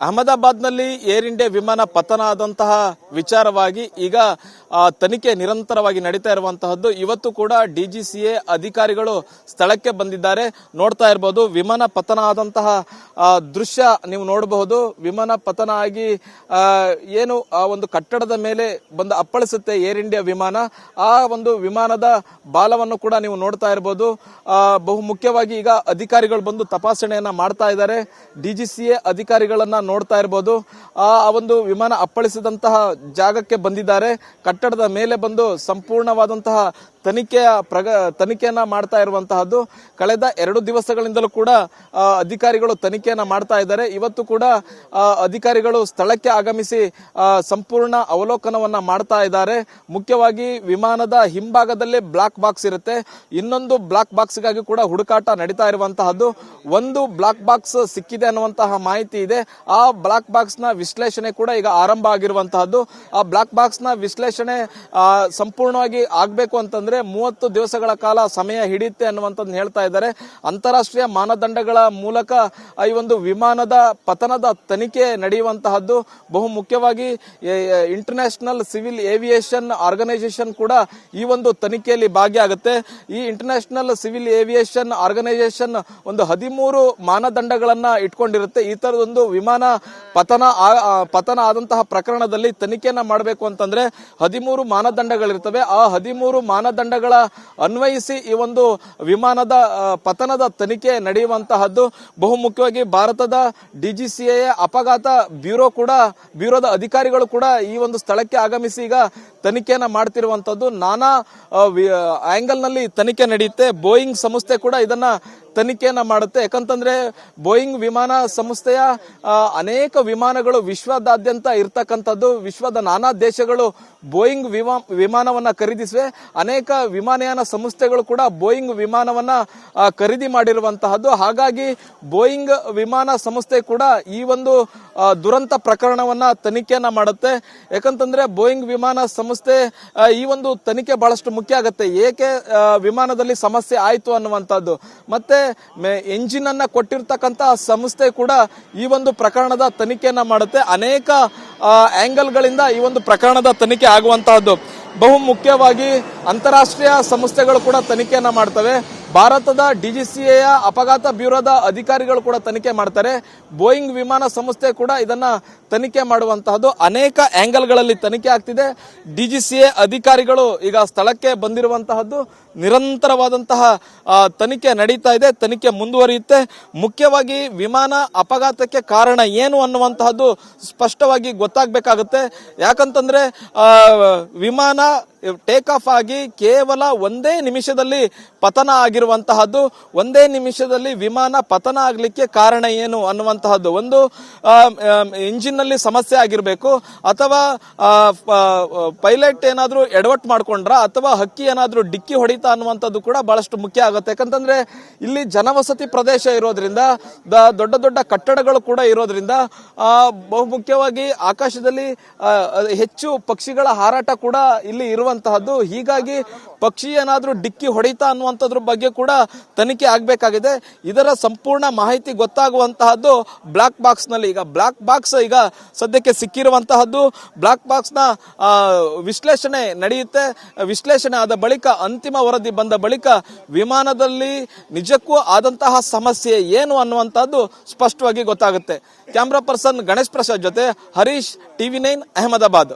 ಅಹಮದಾಬಾದ್ನಲ್ಲಿ air India ವಿಮಾನ ಪತನ ಆದಂತಹ ವಿಚಾರವಾಗಿ ಈಗ ತನಿಖೆ ನಿರಂತರವಾಗಿ ನಡೀತಾ ಇರುವಂತಹದ್ದು. ಇವತ್ತು ಕೂಡ ಡಿಜಿಸಿಎ ಅಧಿಕಾರಿಗಳು ಸ್ಥಳಕ್ಕೆ ಬಂದಿದ್ದಾರೆ. ನೋಡ್ತಾ ಇರಬಹುದು ವಿಮಾನ ಪತನ ಆದಂತಹ ದೃಶ್ಯ ನೀವು ನೋಡಬಹುದು. ವಿಮಾನ ಪತನ ಆಗಿ ಏನು ಆ ಒಂದು ಕಟ್ಟಡದ ಮೇಲೆ ಬಂದು ಅಪ್ಪಳಿಸುತ್ತೆ ಏರ್ ಇಂಡಿಯಾ ವಿಮಾನ. ಆ ಒಂದು ವಿಮಾನದ ಬಾಲವನ್ನು ಕೂಡ ನೀವು ನೋಡ್ತಾ ಇರಬಹುದು ಆ, ಬಹು ಮುಖ್ಯವಾಗಿ ಈಗ ಅಧಿಕಾರಿಗಳು ಬಂದು ತಪಾಸಣೆಯನ್ನ ಮಾಡ್ತಾ ಇದ್ದಾರೆ. ಡಿಜಿಸಿಎ ಅಧಿಕಾರಿಗಳನ್ನ ನೋಡ್ತಾ ಇರ್ಬೋದು. ಆ ಒಂದು ವಿಮಾನ ಅಪ್ಪಳಿಸಿದಂತಹ ಜಾಗಕ್ಕೆ ಬಂದಿದ್ದಾರೆ. ಕಟ್ಟಡದ ಮೇಲೆ ಬಂದು ಸಂಪೂರ್ಣವಾದಂತಹ ತನಿಖೆಯ ಪ್ರಗ, ತನಿಖೆಯನ್ನ ಮಾಡ್ತಾ ಇರುವಂತಹದ್ದು. ಕಳೆದ ಎರಡು ದಿವಸಗಳಿಂದಲೂ ಕೂಡ ಅಧಿಕಾರಿಗಳು ತನಿಖೆಯನ್ನ ಮಾಡ್ತಾ ಇದ್ದಾರೆ. ಇವತ್ತು ಕೂಡ ಅಧಿಕಾರಿಗಳು ಸ್ಥಳಕ್ಕೆ ಆಗಮಿಸಿ ಸಂಪೂರ್ಣ ಅವಲೋಕನವನ್ನ ಮಾಡ್ತಾ ಇದ್ದಾರೆ. ಮುಖ್ಯವಾಗಿ ವಿಮಾನದ ಹಿಂಭಾಗದಲ್ಲೇ ಬ್ಲಾಕ್ ಬಾಕ್ಸ್ ಇರುತ್ತೆ. ಇನ್ನೊಂದು ಬ್ಲಾಕ್ ಬಾಕ್ಸ್ಗಾಗಿ ಕೂಡ ಹುಡುಕಾಟ ನಡೀತಾ ಇರುವಂತಹದ್ದು. ಒಂದು ಬ್ಲಾಕ್ ಬಾಕ್ಸ್ ಸಿಕ್ಕಿದೆ ಅನ್ನುವಂತಹ ಮಾಹಿತಿ ಇದೆ. ಬ್ಲಾಕ್ ಬಾಕ್ಸ್ನ ವಿಶ್ಲೇಷಣೆ ಕೂಡ ಈಗ ಆರಂಭ ಆಗಿರುವಂತಹದ್ದು. ಆ ಬ್ಲಾಕ್ ಬಾಕ್ಸ್ನ ವಿಶ್ಲೇಷಣೆ ಸಂಪೂರ್ಣವಾಗಿ ಆಗಬೇಕು ಅಂತಂದ್ರೆ ಮೂವತ್ತು ದಿವಸಗಳ ಕಾಲ ಸಮಯ ಹಿಡಿಯುತ್ತೆ ಅನ್ನುವಂಥದ್ದು ಹೇಳ್ತಾ ಇದ್ದಾರೆ. ಅಂತಾರಾಷ್ಟ್ರೀಯ ಮಾನದಂಡಗಳ ಮೂಲಕ ಈ ಒಂದು ವಿಮಾನದ ಪತನದ ತನಿಖೆ ನಡೆಯುವಂತಹದ್ದು. ಬಹು ಮುಖ್ಯವಾಗಿ ಇಂಟರ್ನ್ಯಾಷನಲ್ ಸಿವಿಲ್ ಏವಿಯೇಷನ್ ಆರ್ಗನೈಸೇಷನ್ ಕೂಡ ಈ ಒಂದು ತನಿಖೆಯಲ್ಲಿ ಭಾಗಿಯಾಗುತ್ತೆ. ಈ ಇಂಟರ್ನ್ಯಾಷನಲ್ ಸಿವಿಲ್ ಏವಿಯೇಷನ್ ಆರ್ಗನೈಸೇಷನ್ ಒಂದು ಹದಿಮೂರು ಮಾನದಂಡಗಳನ್ನ ಇಟ್ಕೊಂಡಿರುತ್ತೆ. ಈ ತರದೊಂದು ವಿಮಾನ ಪತನ ಪತನ ಆದಂತಹ ಪ್ರಕರಣದಲ್ಲಿ ತನಿಖೆಯನ್ನ ಮಾಡಬೇಕು ಅಂತಂದ್ರೆ ಹದಿಮೂರು ಮಾನದಂಡಗಳಿರ್ತವೆ. ಆ ಹದಿಮೂರು ಮಾನದಂಡಗಳ ಅನ್ವಯಿಸಿ ಈ ಒಂದು ವಿಮಾನದ ಪತನದ ತನಿಖೆ ನಡೆಯುವಂತಹದ್ದು. ಬಹುಮುಖ್ಯವಾಗಿ ಭಾರತದ ಡಿಜಿಸಿಎ ಅಪಘಾತ ಬ್ಯೂರೋ ಕೂಡ, ಬ್ಯೂರೋದ ಅಧಿಕಾರಿಗಳು ಕೂಡ ಈ ಒಂದು ಸ್ಥಳಕ್ಕೆ ಆಗಮಿಸಿ ಈಗ ತನಿಖೆಯನ್ನ ಮಾಡ್ತಿರುವಂತದ್ದು ನಾನಾ ಆಂಗಲ್ನಲ್ಲಿ ತನಿಖೆ ನಡೆಯುತ್ತೆ. ಬೋಯಿಂಗ್ ಸಂಸ್ಥೆ ಕೂಡ ಇದನ್ನ ತನಿಖೆಯನ್ನ ಮಾಡುತ್ತೆ. ಯಾಕಂತಂದ್ರೆ ಬೋಯಿಂಗ್ ವಿಮಾನ ಸಂಸ್ಥೆಯ ಅನೇಕ ವಿಮಾನಗಳು ವಿಶ್ವದಾದ್ಯಂತ ಇರ್ತಕ್ಕಂಥದ್ದು. ವಿಶ್ವದ ನಾನಾ ದೇಶಗಳು ಬೋಯಿಂಗ್ ವಿಮಾ, ವಿಮಾನವನ್ನ ಖರೀದಿಸಿವೆ. ಅನೇಕ ವಿಮಾನಯಾನ ಸಂಸ್ಥೆಗಳು ಕೂಡ ಬೋಯಿಂಗ್ ವಿಮಾನವನ್ನ ಖರೀದಿ ಮಾಡಿರುವಂತಹದ್ದು. ಹಾಗಾಗಿ ಬೋಯಿಂಗ್ ವಿಮಾನ ಸಂಸ್ಥೆ ಕೂಡ ಈ ಒಂದು ದುರಂತ ಪ್ರಕರಣವನ್ನ ತನಿಖೆಯನ್ನ ಮಾಡುತ್ತೆ. ಯಾಕಂತಂದ್ರೆ ಬೋಯಿಂಗ್ ವಿಮಾನ ಸಂಸ್ಥೆ ಆ, ಈ ಒಂದು ತನಿಖೆ ಬಹಳಷ್ಟು ಮುಖ್ಯ ಆಗುತ್ತೆ. ಏಕೆ ವಿಮಾನದಲ್ಲಿ ಸಮಸ್ಯೆ ಆಯಿತು ಅನ್ನುವಂಥದ್ದು. ಮತ್ತೆ ಎಂಜಿನ್ ಅನ್ನ ಕೊಟ್ಟಿರ್ತಕ್ಕಂತ ಸಂಸ್ಥೆ ಕೂಡ ಈ ಒಂದು ಪ್ರಕರಣದ ತನಿಖೆಯನ್ನ ಮಾಡುತ್ತೆ. ಅನೇಕ ಆಂಗಲ್ ಗಳಿಂದ ಈ ಒಂದು ಪ್ರಕರಣದ ತನಿಖೆ ಆಗುವಂತಹದ್ದು ಬಹು ಮುಖ್ಯವಾಗಿ ಅಂತಾರಾಷ್ಟ್ರೀಯ ಸಂಸ್ಥೆಗಳು ಕೂಡ ತನಿಖೆಯನ್ನ ಮಾಡ್ತವೆ. ಭಾರತದ ಡಿಜಿಸಿಎಯ ಅಪಘಾತ ಬ್ಯೂರೋದ ಅಧಿಕಾರಿಗಳು ಕೂಡ ತನಿಖೆ ಮಾಡ್ತಾರೆ. ಬೋಯಿಂಗ್ ವಿಮಾನ ಸಂಸ್ಥೆ ಕೂಡ ಇದನ್ನ ತನಿಖೆ ಮಾಡುವಂತಹದ್ದು ಅನೇಕ ಆಂಗಲ್ಗಳಲ್ಲಿ ತನಿಖೆ ಆಗ್ತಿದೆ. ಡಿಜಿಸಿಎ ಅಧಿಕಾರಿಗಳು ಈಗ ಸ್ಥಳಕ್ಕೆ ಬಂದಿರುವಂತಹದ್ದು ನಿರಂತರವಾದಂತಹ ತನಿಖೆ ನಡೀತಾ ಇದೆ, ತನಿಖೆ ಮುಂದುವರಿಯುತ್ತೆ. ಮುಖ್ಯವಾಗಿ ವಿಮಾನ ಅಪಘಾತಕ್ಕೆ ಕಾರಣ ಏನು ಅನ್ನುವಂತಹದ್ದು ಸ್ಪಷ್ಟವಾಗಿ ಗೊತ್ತಾಗಬೇಕಾಗುತ್ತೆ. ಯಾಕಂತಂದ್ರೆ ವಿಮಾನ ಟೇಕ್ ಆಫ್ ಆಗಿ ಕೇವಲ ಒಂದೇ ನಿಮಿಷದಲ್ಲಿ ಪತನ ಆಗಿರುವಂತಹದ್ದು, ಒಂದೇ ನಿಮಿಷದಲ್ಲಿ ವಿಮಾನ ಪತನ ಆಗಲಿಕ್ಕೆ ಕಾರಣ ಏನು ಅನ್ನುವಂತಹದ್ದು. ಒಂದು ಇಂಜಿನ್ನಲ್ಲಿ ಸಮಸ್ಯೆ ಆಗಿರಬೇಕು, ಅಥವಾ ಪೈಲಟ್ ಏನಾದರೂ ಎಡವಟ್ ಮಾಡ್ಕೊಂಡ್ರ, ಅಥವಾ ಹಕ್ಕಿ ಏನಾದರೂ ಡಿಕ್ಕಿ ಹೊಡಿತಾ ಅನ್ನುವಂಥದ್ದು ಕೂಡ ಬಹಳಷ್ಟು ಮುಖ್ಯ ಆಗುತ್ತೆ. ಯಾಕಂತಂದ್ರೆ ಇಲ್ಲಿ ಜನವಸತಿ ಪ್ರದೇಶ ಇರೋದ್ರಿಂದ ದೊಡ್ಡ ದೊಡ್ಡ ಕಟ್ಟಡಗಳು ಕೂಡ ಇರೋದ್ರಿಂದ ಬಹುಮುಖ್ಯವಾಗಿ ಬಹು ಮುಖ್ಯವಾಗಿ ಆಕಾಶದಲ್ಲಿ ಹೆಚ್ಚು ಪಕ್ಷಿಗಳ ಹಾರಾಟ ಕೂಡ ಇಲ್ಲಿ ಇರುವಂತಹದ್ದು ಹೀಗಾಗಿ ಪಕ್ಷಿ ಏನಾದರೂ ಡಿಕ್ಕಿ ಹೊಡಿತಾ ಅನ್ನುವಂಥದ್ರ ಬಗ್ಗೆ ಕೂಡ ತನಿಖೆ ಆಗಬೇಕಾಗಿದೆ. ಇದರ ಸಂಪೂರ್ಣ ಮಾಹಿತಿ ಗೊತ್ತಾಗುವಂತಹದ್ದು ಬ್ಲಾಕ್ ಬಾಕ್ಸ್ನಲ್ಲಿ. ಈಗ ಬ್ಲಾಕ್ ಬಾಕ್ಸ್ ಈಗ ಸದ್ಯಕ್ಕೆ ಸಿಕ್ಕಿರುವಂತಹದ್ದು. ಬ್ಲಾಕ್ ಬಾಕ್ಸ್ನ ವಿಶ್ಲೇಷಣೆ ನಡೆಯುತ್ತೆ. ವಿಶ್ಲೇಷಣೆ ಆದ ಬಳಿಕ, ಅಂತಿಮ ವರದಿ ಬಂದ ಬಳಿಕ ವಿಮಾನದಲ್ಲಿ ನಿಜಕ್ಕೂ ಆದಂತಹ ಸಮಸ್ಯೆ ಏನು ಅನ್ನುವಂತಹದ್ದು ಸ್ಪಷ್ಟವಾಗಿ ಗೊತ್ತಾಗುತ್ತೆ. ಕ್ಯಾಮ್ರಾ ಪರ್ಸನ್ ಗಣೇಶ್ ಪ್ರಸಾದ್ ಜೊತೆ ಹರೀಶ್, ಟಿವಿ ನೈನ್, ಅಹಮದಾಬಾದ್.